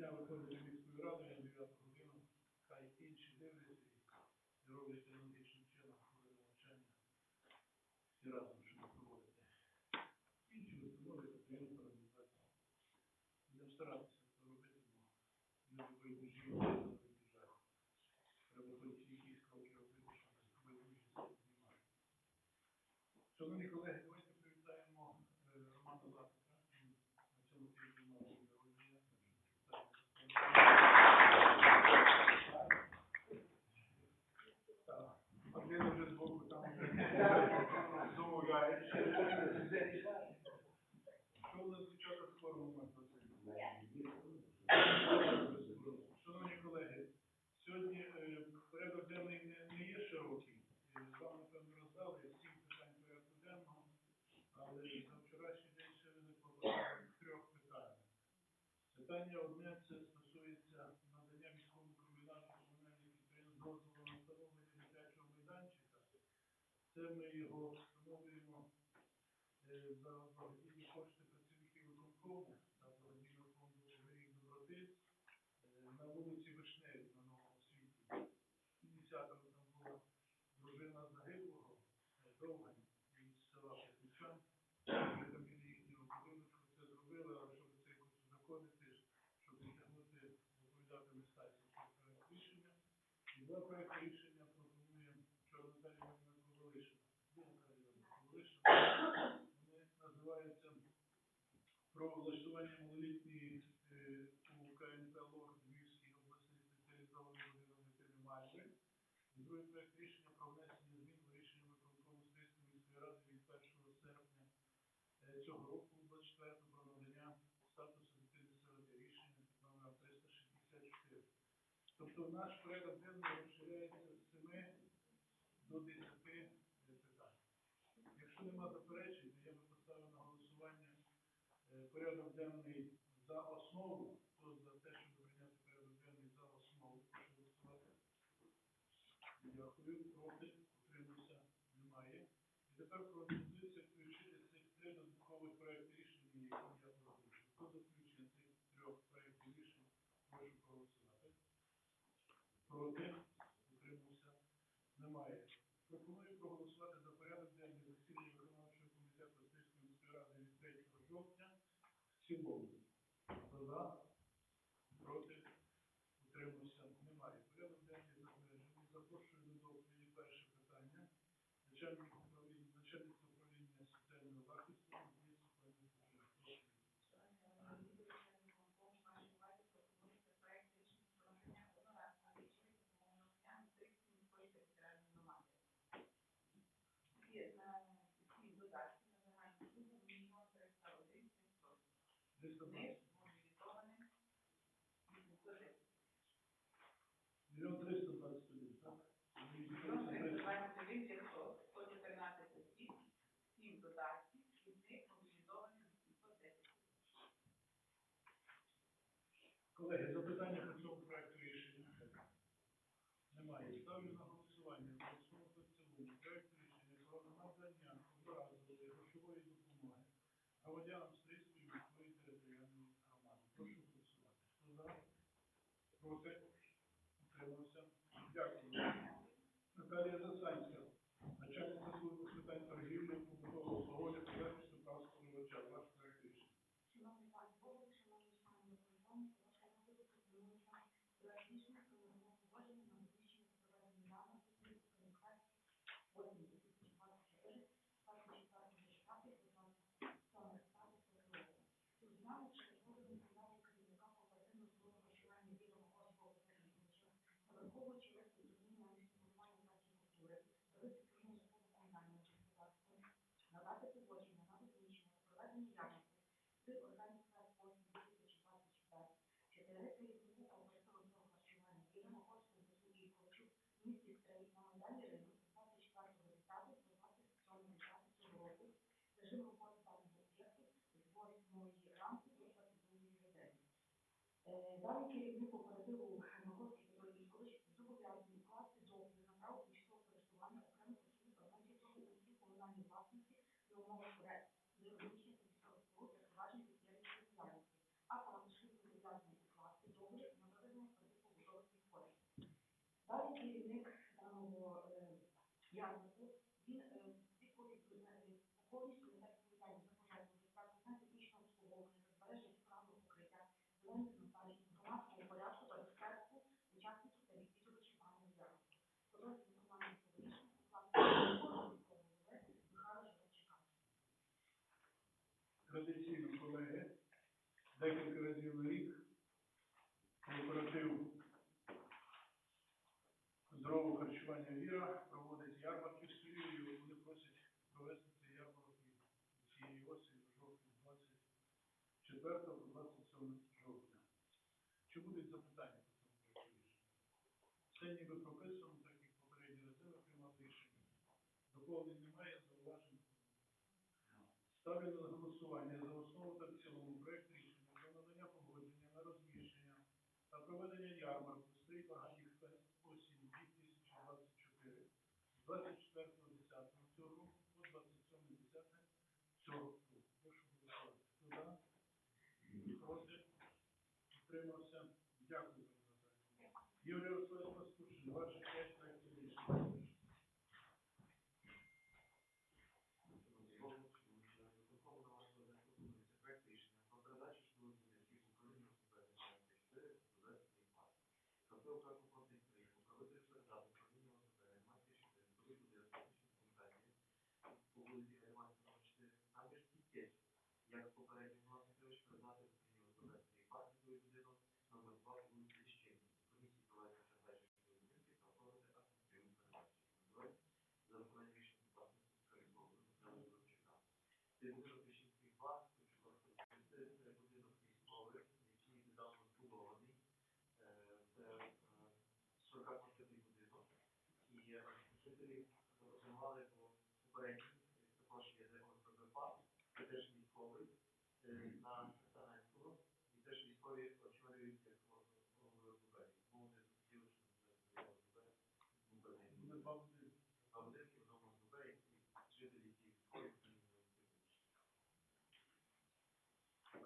старатися щодня виходити з міської ради на 9 годину, хай інші дивляться і роблять аналогічним чином, навчання всі разом щоб проводити. Інші установи, підприємства, організації. Будемо старатися це робити, бо люди байдужі не вибіжають. Треба хоч якісь кроки робити, щоб байдужі знімати. Шановні колеги, давайте привітаємо е, Романа Латика. Він На цьому тижні мав день народження. так що привітаємо. Так. Один вже збоку там з? Шановні колеги, сьогодні порядок денний не, не є широкий. Е, Вам, напевно, роздали сім питань порядку денного, але за вчорашній день ще виникло багато трьох питань. Питання одне це стосується надання міському комбінату комунальних підприємств дозволу на встановлення дитячого майданчика. Це ми його встановлюємо благодійні кошти працівників виконкому та благодійного фонду «Рік доброти е, на вулиці Вишневі на новому світі. Ініціатором там була дружина загиблого е, Довгань із села Петучан. Ми там біля їхнього будинку це зробили, але щоб це якось узаконити, щоб притягнути доповідати листа цього проект рішення. І два проекти рішення пропонує вчора Наталія Іванівна Ковалишина. Де Наталія Іванівна Ковалишина? Вони називаються про влаштування малолітньої у КНП ЛОР Львівській будинок дитини Мальви. І другий проект рішення про внесення змін рішення виконкому Стрийської міської ради від 1 серпня е, цього року, 24 про надання статусу дитини сироти рішення під номером 364. Тобто наш порядок денний розширяється з 7 до 10 е, питань. Якщо нема заперечень, то я би поставив на голосування е, порядок денний за основу. Хто за те, щоб прийняти порядок денний за основу, прошу голосувати. Дякую. Проти? Утримався? Немає. І тепер пропозиція включити цих три додаткових проекти рішення, які я озвучив. Хто за включення цих трьох проектів рішень, прошу проголосувати. Проти? Утримався? Немає. Пропоную проголосувати за порядок денний засідання виконавчого комітету Стрийської міської ради від 3 жовтня в цілому. This is my Проти? Утримався? Дякую. Наталія Засанська, з органів переходу 2024, що теоретики тому обов'язкового харчування фільму коштів за судді хочу місті країн на медалі ринку 24 листопада до 24 року режим роботи даного об'єкту з 8 ранку до 22 години. Далі керівник young здорового харчування Віра проводить ярмарки в Києві. Вони просять провести ці ярмарки цієї осені жовтня 24 по 27 жовтня. Чи будуть запитання? Це ніби про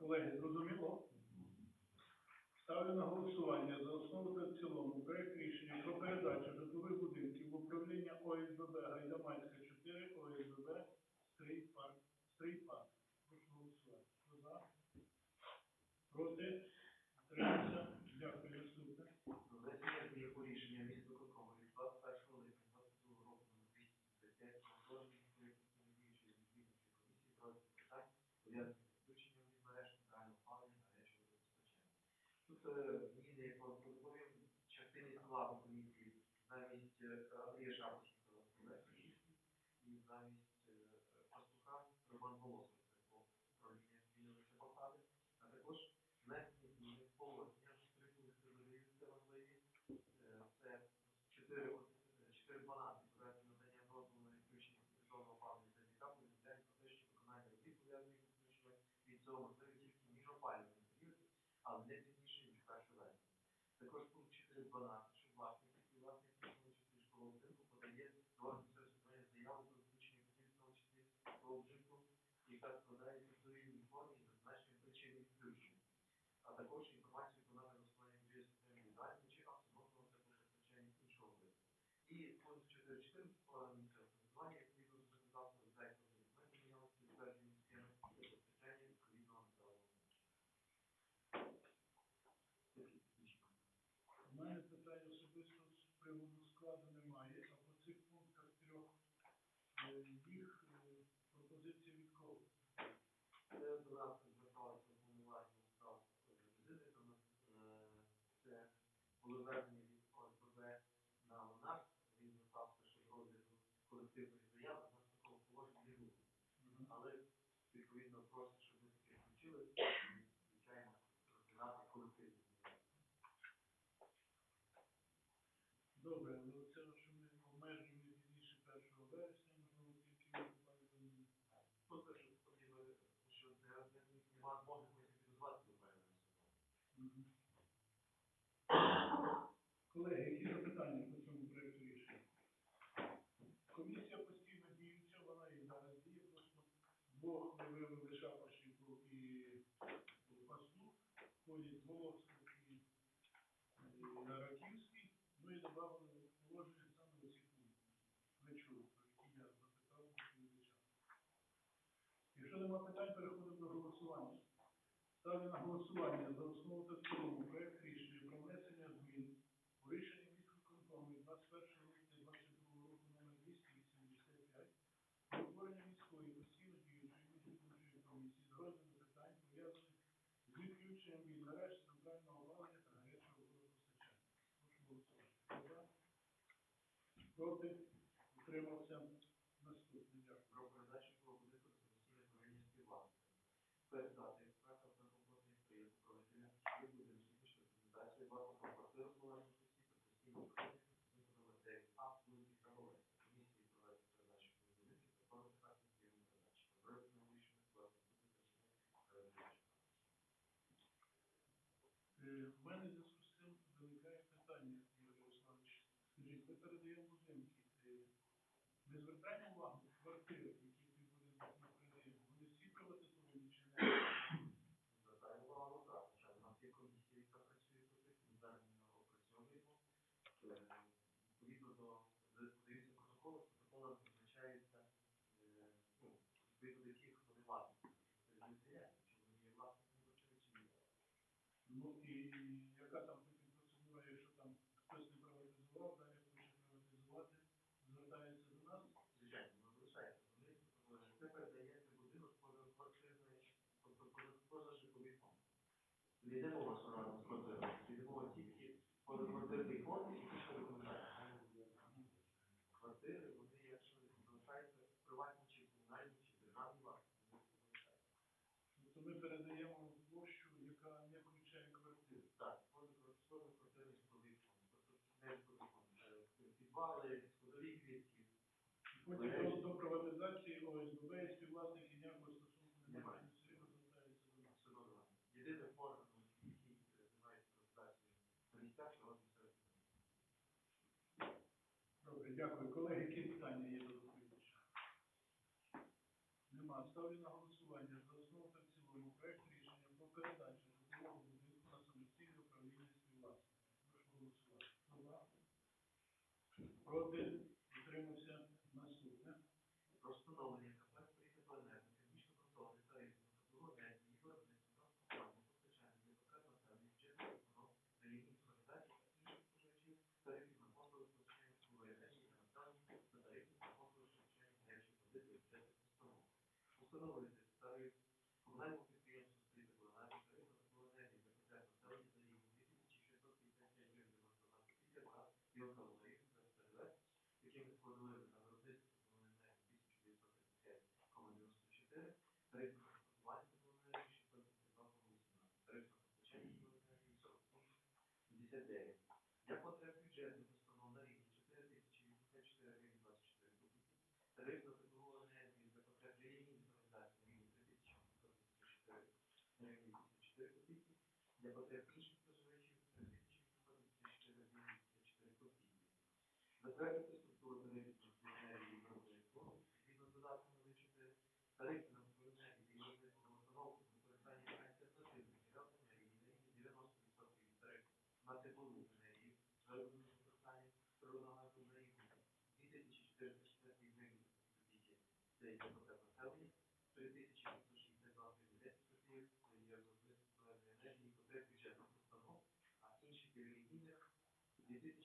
Колеги, зрозуміло? Ставлю на голосування за основу та в цілому проєкт рішення про передачу житлових будинків в управління ОСББ Гайдамайська 4 ОСББ Стрейпарк. Прошу голосувати. Проти? people are прямого складу немає, а по цих пунктах трьох е, їх е, пропозиції від кого? Це до зверталося в справ візитика. Це були Володимир Олександрович секунду. Не чув, про. Якщо нема питань, переходимо до голосування. Ставлю на голосування за основу та в цілому проект рішення. проти, утримався наступний. Про передачу колобудинку Російської управління співвласника. Передати експертам на роботу підприємств проведення будинків, що презентації власне про квартиру власності, професійні виконувати акт великих комісії проведення передачі колобудинків та повертати спільну передачі. Проектно вирішення власних будинків. У мене зв'язку передаємо будинки. ми звертаємо увагу квартири. йде мова, що разом з процесом, чи йде мова тільки про квартирний фонд і тільки про комунальні. Квартири, вони, якщо не залишаються приватні чи комунальні, чи державні власні, Ну, то ми передаємо площу, яка не включає квартири. Так, поза квартирний судовий фонд. Тобто не судовий фонд. Підвали, судові квітки. Потім voted on hospital or is it Для потерпіших проживаючих потерпіших виходить ще на 4 копійки. Затвердити структуру тарифів партнерів Європейського згідно з додатком вичити тарифи на спорядження і виробництво установку використання альтернативних джерел енергії на рівні 90% Is it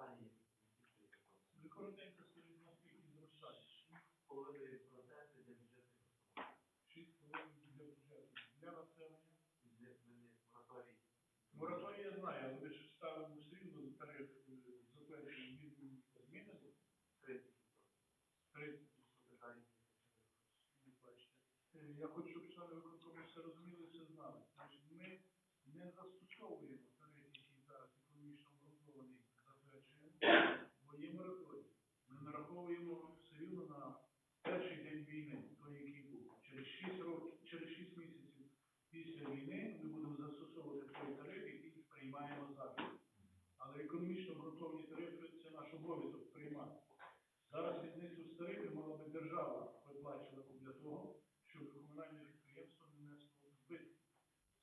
Якщо є запитання, є підписуйте. Ви коротенько скажіть, наскільки зростає? Половиною проценти для бюджетних установ. Шість хвилин для бюджету. Для населення. Для мене мораторій. Мораторій я знаю, але ви ж ставимо все рівно тариф е, затверджений він змінений 30%. 30 Питання. Е, Я хочу, щоб члени все розуміли, все знали. Значить, ми не застосовуємо тариф, який зараз економічно обґрунтований, Ми нараховуємо все на перший день війни, той, який був. Через 6 років, через 6 місяців після війни ми будемо застосовувати той тариф, який приймаємо зараз. Але економічно обґрунтовані тарифи це наш обов'язок приймати. Зараз різницю з тарифів мала би держава виплачувати для того, щоб комунальне підприємство не несло збитки.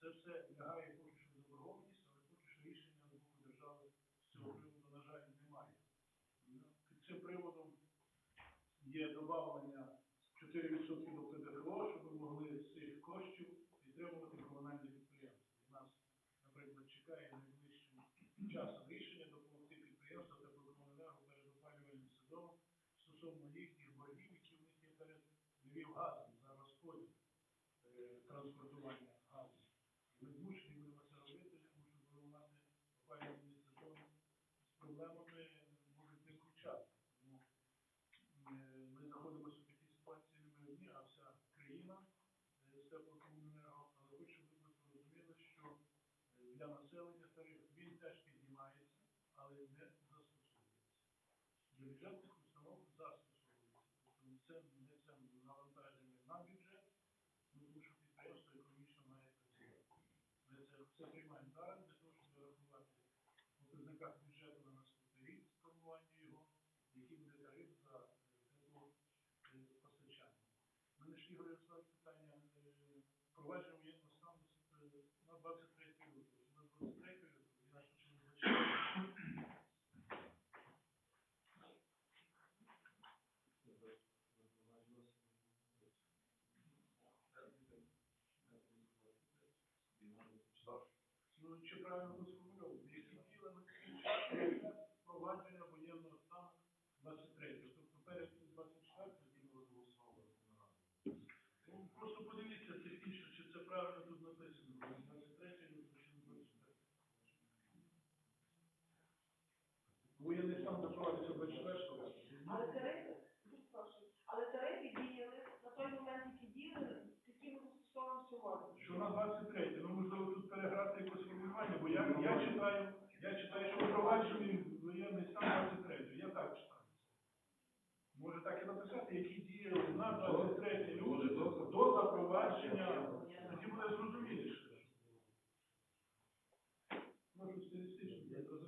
Це все лягає поки що в заборгованість, але поки що рішення з боку держави з цього приводу, на жаль, немає. Ну, Під цим приводом є додавлення 4% до ПДФО, щоб ми могли з цих коштів підтримувати комунальне підприємство. І нас, наприклад, чекає найближчим часом рішення допомогти підприємствам теплокомуненерго перед опалювальним сезоном стосовно їхніх боргів, які в них є перед Львівгазом за розподіл е, транспортування газу. Ми змушені будемо це робити, тому що будемо мати опалювальний сезон з проблемами можуть не включати. Тому е, ми знаходимося в такій ситуації не ми одні, а вся країна е, з теплокомуненерго. Але хочу, щоб ви просто розуміли, що е, для населення тариф він теж піднімається, але не застосовується. Для бюджетних установ застосовується. Тобто це не це навантаження на бюджет, ну, тому що підприємство економічно має працювати. Ми це приймаємо зараз для того, щоб зарахувати в показниках бюджету на наступний рік формування його, який буде тариф за тепло постачання. У мене ж Ігор Ярославович питання е, провадження воєнного стану е, на 23 лютого. На 23 лютого, я що не звичайно. Ну, чи правильно ви сформульовували? Які діяли на впровадження воєнного стану 23-го? Тобто перед 24-го дні голосували. Ну, просто подивіться технічно, чи це правильно тут написано. 23 лютого чи 24 Воєнний стан запровадився 24-го. Але тарифи, але тарифи діяли на той момент, які діяли, такі ми застосовуємо сьогодні. Що на 23, ну можливо тут переграти якось формулювання, бо я, я читаю, я читаю, що впроваджений воєнний стан 23, я так читаю. Може так і написати, які діяли на 23 лютого до запровадження, тоді буде зрозуміліше. Може стилістично, я зрозумів.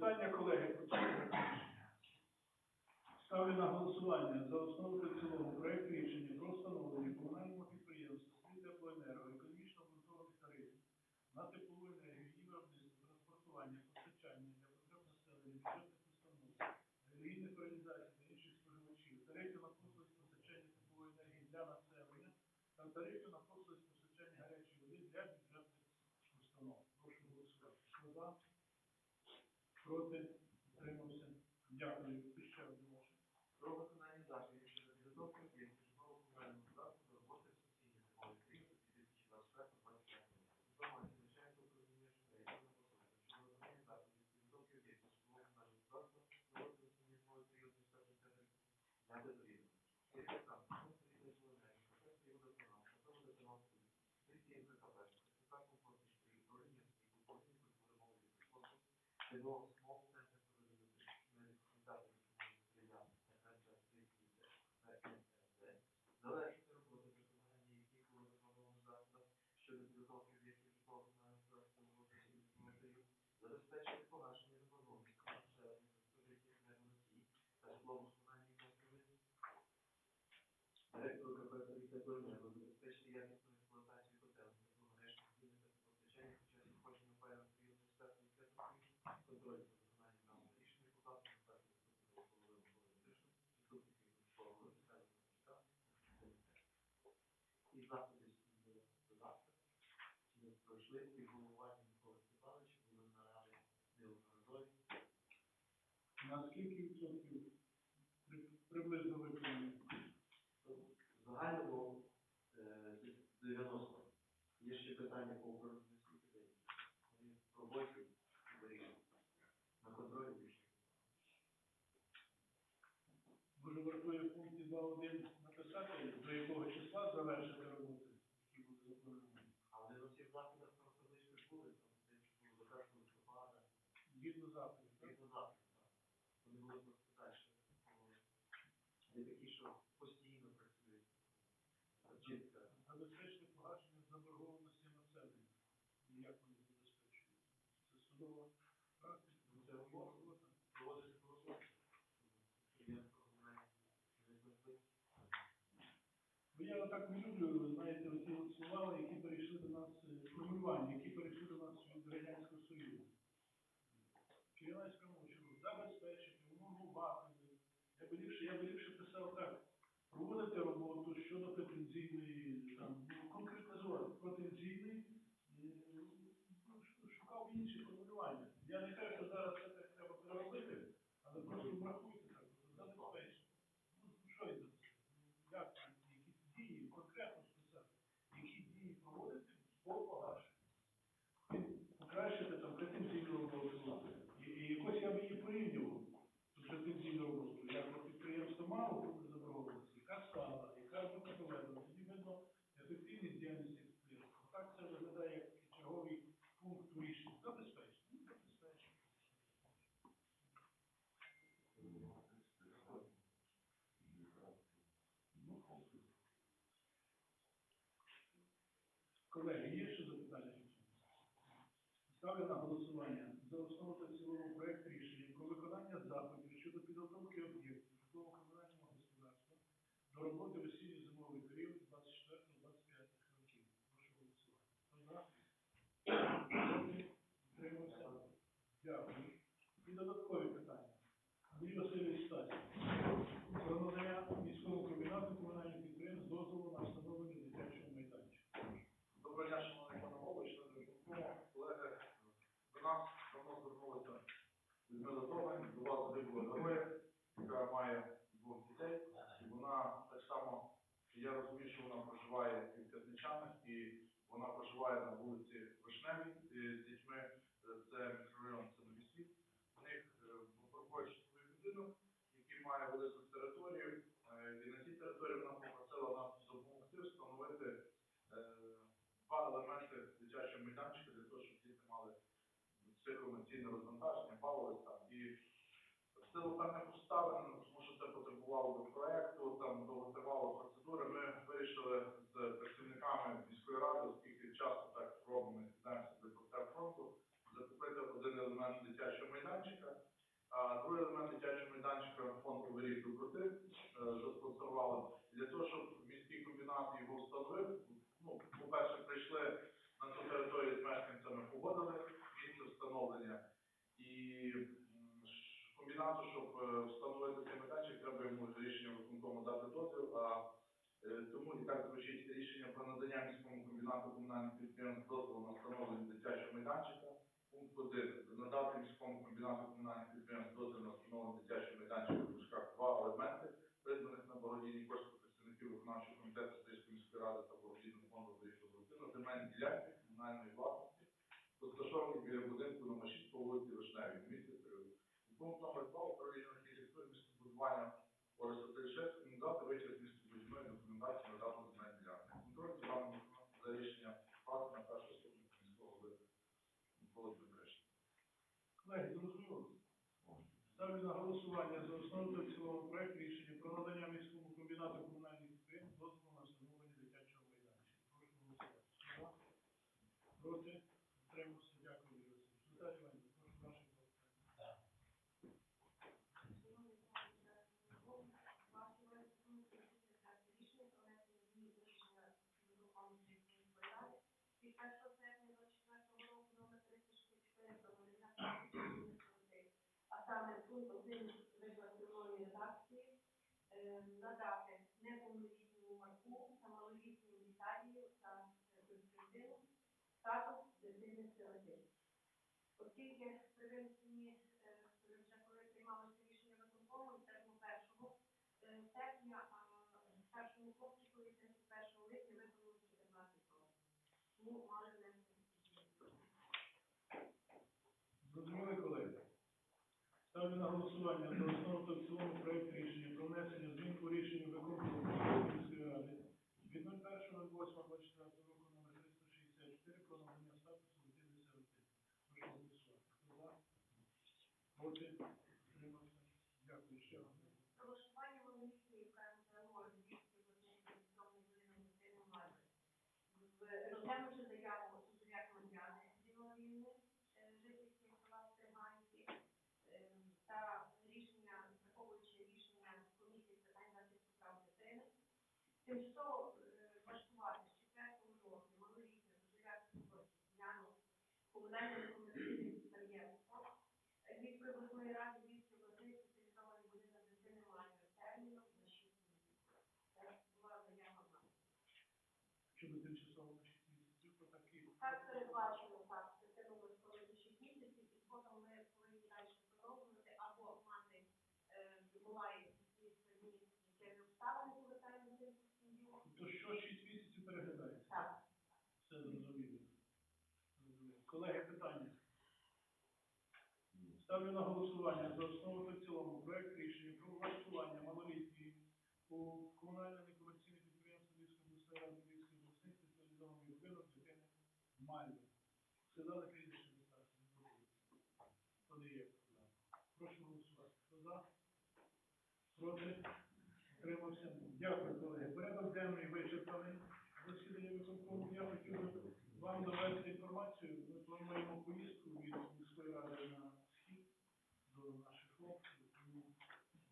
Питання, колеги. Ставлю на голосування за основу та цілому проект рішення про встановлення комунальному підприємству «Світ теплоенерго» економічно обґрунтованих тарифів на теплову енергію, її виробництво, транспортування, постачання для потреб населення, бюджетних установ, релігійних організацій та інших споживачів, тарифів на послуги з постачання теплової енергії для населення та тарифів на послуги постачання гарячої води для бюджетних установ. Прошу голосувати. Хто за? Проти? afternoon заходи додатка. Ми пройшли під головування Микола Степановича, були наради неодноразові. На скільки відсотків при- приблизно виконані? В загальному е, десь 90. Є ще питання по управлінню освіти. Вони в роботі вирішують. На контролі більше. Може, вартує в пункті 2.1 написати, до якого числа завершити роботи, які будуть заплановані. А вони на всіх заходах там таблички ж були, там десь було до 1 листопада, Згідно заходів, так? згідно заходів. так. Вони були просто далі. Є такі, що постійно працюють. Чітко. Забезпечити погашення заборгованості населення. І як вони забезпечують? Це судова практика, Ну, це це робота. робота. Проводиться голосування. Студентського комунального не знайшли. Бо я так не люблю, знаєте, оці слова, які перейшли до нас, е, формулювання, які перейшли до нас від Радянського Союзу. Чернівецька мовчу, забезпечити, умовувати. Я би ліпше, я би ліпше писав так, проводити роботу щодо претензійної, там, ну, конкретизувати потенційний, е, ну, ш- шукав інші формулювання. Я не кажу, що зараз це так треба переробити, але просто врахуйте так, забезпечити. Ну, що я забезпечити? Ну, Як там, якісь дії, конкретно списати, які дії проводити по погашенню. Покращити там претензійну роботу. І, і якось я би її порівнював, цю претензійну роботу. Як от підприємство мало заборгованості, яка стала, яка робота проведена. Тоді видно ефективність діяльності підприємства. Так це виглядає як черговий пункт у рішенні. Забезпечено. Ну, забезпечено. Ну, Колеги, є ще запитання? Ставлю на голосування за основу та цілому проект рішення про виконання заходів щодо підготовки об'єктів житлово-комунального господарства до роботи в осінньо-зимовий період 24-25 років. Прошу голосувати. Хто за? Проти? Утримався? Дякую. І додаткові питання. Андрій Васильович Стасів. Про надання міському комбінату комунальних підприємств дозволу на встановлення дитячого майданчика. Доброго дня, шановний пане голово, члени виконкому, колеги. До нас давно звернулися Людмила Торгань, до вас загибла героя, яка має двох дітей. І вона так само, я розумію, що вона проживає і в П'ятничанах, і вона проживає на вулиці Вишневій е, з дітьми. Е, Це мікрорайон, це новий світ. У них проходить свою будинок, який має велику територію. Е, І на цій території вона попросила нас допомогти встановити е, два елементи дитячого майданчика для того, щоб діти мали психоемоційне розвантаження, бавились там. І в силу певних обставин, тому що це потребувало до проекту, там довготривала процедура, ми вирішили з працівниками міської ради, оскільки часто так робимо, сідаємося для потреб фронту, закупити один елемент дитячого майданчика. А другий елемент дитячого майданчика фонд «Поверіть доброти е, заспонсорували. Для того, щоб міський комбінат його встановив, ну, по-перше, прийшли на ту територію з мешканцями, погодили місце встановлення. І м, щоб е, встановити цей майданчик, треба йому рішення виконкому дати дозвіл. А е, тому і так звучить рішення про надання міському комбінату комунальних підприємств дозволу на встановлення дитячого майданчика. Пункт 1. Надати міському комбінату комунальних підприємств дозвіл на встановлення дитячого майданчика в дужках два елементи, придбаних на благодійні кошти представників виконавчого комітету Стрийської міської ради та благодійного фонду на земельні ділянки комунальної власності, розташовані біля будинку номер 6 по вулиці Вишневій, в місті Стрию. І Пункт номер 2. Управління архітектури містобудування Бориса дати витяг містобудівної документації на дану земельну ділянку. Контроль за даним за рішення пасу на першого ступника міського голови Миколи Петришина. Колеги, зрозуміло? Ставлю на голосування за основу цього проекту рішення про надання міському комбінату комунальних підприємств дозволу на встановлення дитячого майданчика. Прошу голосувати. Хто за? Проти? Утримався? Дякую, Юрій Васильович. Наталія Іванівна, прошу ваше запитання. Шановні пане Голово, ваші висновки проект рішення про внесення змін до рішення виконкому міської ради від 1 серпня 24 року номер 364 про надання прав а саме пункт 1 викласти в новій редакції е, надати неповнолітньому Марку та малолітньому Віталію та Константину статус дитини сироти. Оскільки при винесенні е, коли приймалося рішення виконкому, це 1 е, серпня, а старшому хлопчикові 31 липня виповнилось 14 років. Тому мали внести Ставлю на голосування за основу та в цілому проект рішення про внесення змін у рішення виконкому міської ради від 01.08.24 року номер 364 про надання статусу дитини сироти. Прошу голосувати. Хто за? Проти? Утримався? Дякую. Ще раз. Пролаштування малолітньої окремо перемоги Львівської обласної територіальної будинок дитини Мальви. Розглянувши заяву Сузуряк Мар'яни Зіновільни, жительської села Стриганці, е, та рішення, враховуючи рішення комісії з питань захисту прав дитини, тимчасово е, влаштувати з 4 жовтня малолітню Сузуряк Яну комунальне некомерційне підприємство Львівської обласної ради Львівської обласної спеціалізований будинок дитини Мальви терміном на 6 місяців. Це була заява мами. Щоб тимчасово на 6 місяців, то такі. Так передбачено так, коли до 6 місяців, і потім ми повинні далі продовжувати або мати е, якісь дні, які обставини повертаємо в сім'ю. То що 6 місяців переглядається? Так. Все. Зрозуміло. Колеги, питання. Ставлю на голосування за основу та в цілому проект рішення про влаштування малолітньої у комунальне некомерційне підприємство Львівської обласної ради Львівської обласної спеціалізований будинок дитини Мальви. Сказали прізвище Михайло, не забули. Подається. Прошу голосувати. Хто за? Проти? Тримався. Дякую, колеги. Порядок денний вичерпаний. Засідання виконкому. Я хотів вам довести інформацію. Ми плануємо поїздку від міської ради на схід до наших хлопців. Тому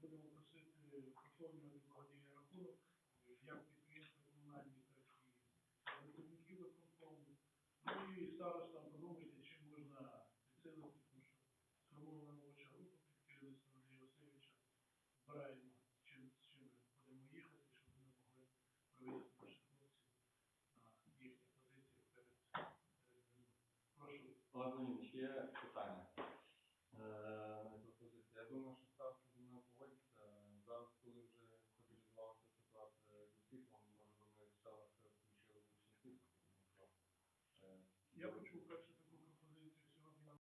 будемо просити поповнювати благодійний рахунок, як підприємства комунальні, так і працівників виконкому. Ну і старостам подумайте, чим можна підсилити, тому що сформована робоча група під керівництвом Андрія Васильовича. Збираємо, чим, з чим будемо їхати, щоб ми могли провести наших хлопців на їхніх позиціях перед, перед війною. Прошу. Олег Леонідович, є питання. Е. Я думаю, що ставки зі мною погодяться. Зараз, коли вже стабілізувалася ситуація з світлом, може ми ще раз включили світло, тому що е, Я почув перше